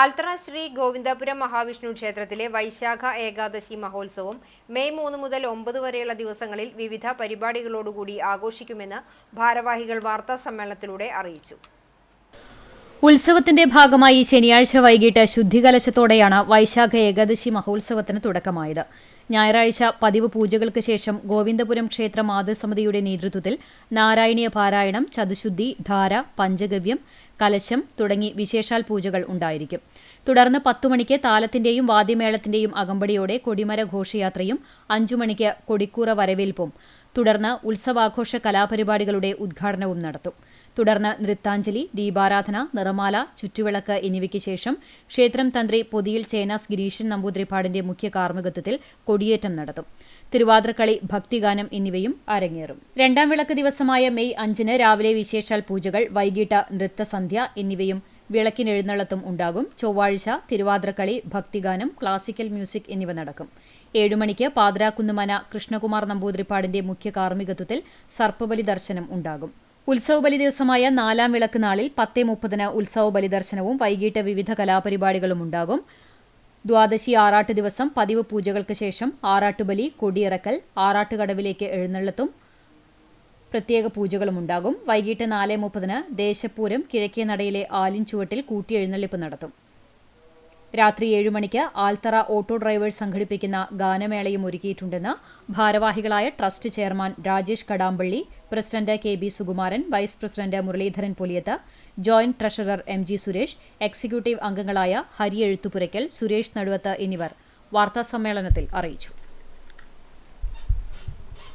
ആൽത്തറ ശ്രീ ഗോവിന്ദപുരം മഹാവിഷ്ണു ക്ഷേത്രത്തിലെ വൈശാഖ ഏകാദശി മഹോത്സവം മെയ് മൂന്ന് മുതൽ ഒമ്പത് വരെയുള്ള ദിവസങ്ങളിൽ വിവിധ പരിപാടികളോടുകൂടി ആഘോഷിക്കുമെന്ന് ഭാരവാഹികൾ വാർത്താ സമ്മേളനത്തിലൂടെ അറിയിച്ചു. ഉത്സവത്തിന്റെ ഭാഗമായി ശനിയാഴ്ച വൈകിട്ട് ശുദ്ധികലശത്തോടെയാണ് വൈശാഖ ഏകാദശി മഹോത്സവത്തിന് തുടക്കമായത്. ഞായറാഴ്ച പതിവ് പൂജകൾക്ക് ശേഷം ഗോവിന്ദപുരം ക്ഷേത്ര മാതൃസമിതിയുടെ നേതൃത്വത്തിൽ നാരായണീയ പാരായണം ചതുശുദ്ധി ധാര പഞ്ചഗവ്യം കലശം തുടങ്ങി വിശേഷാൽ പൂജകൾ ഉണ്ടായിരിക്കും. തുടർന്ന് പത്തു മണിക്ക് താലത്തിന്റെയും വാദ്യമേളത്തിന്റെയും അകമ്പടിയോടെ കൊടിമര ഘോഷയാത്രയും അഞ്ചു മണിക്ക് കൊടിക്കൂറ വരവേൽപ്പും. തുടർന്ന് ഉത്സവാഘോഷ കലാപരിപാടികളുടെ ഉദ്ഘാടനവും നടത്തും. തുടർന്ന് നൃത്താഞ്ജലി ദീപാരാധന നിറമാല ചുറ്റുവിളക്ക് എന്നിവയ്ക്ക് ശേഷം ക്ഷേത്രം തന്ത്രി പൊതിയിൽ ചേനാസ് ഗിരീശൻ നമ്പൂതിരിപ്പാടിന്റെ മുഖ്യ കാർമ്മികത്വത്തിൽ കൊടിയേറ്റം നടത്തും. തിരുവാതിരക്കളി ഭക്തിഗാനം എന്നിവയും അരങ്ങേറും. രണ്ടാം വിളക്ക് ദിവസമായ മെയ് അഞ്ചിന് രാവിലെ വിശേഷാൽ പൂജകൾ വൈകിട്ട് നൃത്തസന്ധ്യ എന്നിവയും വിളക്കിനെഴുന്നള്ളത്തും ഉണ്ടാകും. ചൊവ്വാഴ്ച തിരുവാതിരക്കളി ഭക്തിഗാനം ക്ലാസിക്കൽ മ്യൂസിക് എന്നിവ നടക്കും. ഏഴുമണിക്ക് പാതിരാക്കുന്നുമന കൃഷ്ണകുമാർ നമ്പൂതിരിപ്പാടിന്റെ മുഖ്യ കാർമ്മികത്വത്തിൽ സർപ്പബലി ദർശനം ഉണ്ടാകും. ഉത്സവ ബലി ദിവസമായ നാലാം വിളക്ക് നാളിൽ പത്തേ മുപ്പതിന് ഉത്സവ ബലിദർശനവും വൈകിട്ട് വിവിധ കലാപരിപാടികളും ഉണ്ടാകും. ദ്വാദശി ആറാട്ട് ദിവസം പതിവ് പൂജകൾക്ക് ശേഷം ആറാട്ടുബലി കൊടിയിറക്കൽ ആറാട്ടുകടവിലേക്ക് എഴുന്നള്ളത്തും പ്രത്യേക പൂജകളും ഉണ്ടാകും. വൈകിട്ട് നാല് മുപ്പതിന് ദേശപ്പൂരം കിഴക്കേ നടയിലെ ആലിൻ ചുവട്ടിൽ കൂട്ടിയെഴുന്നള്ളിപ്പ് നടത്തും. രാത്രി ഏഴ് മണിക്ക് ആൽത്തറ ഓട്ടോ ഡ്രൈവേഴ്സ് സംഘടിപ്പിക്കുന്ന ഗാനമേളയും ഒരുക്കിയിട്ടുണ്ടെന്ന് ഭാരവാഹികളായ trust chairman Rajesh Kadampally president K B Sukumaran vice president Muraleedharan Poliyath joint treasurer M G Suresh executive അംഗങ്ങളായ ഹരി എഴുത്തുപുരയ്ക്കൽ സുരേഷ് നടുവത്ത് എന്നിവർ വാർത്താസമ്മേളനത്തിൽ അറിയിച്ചു.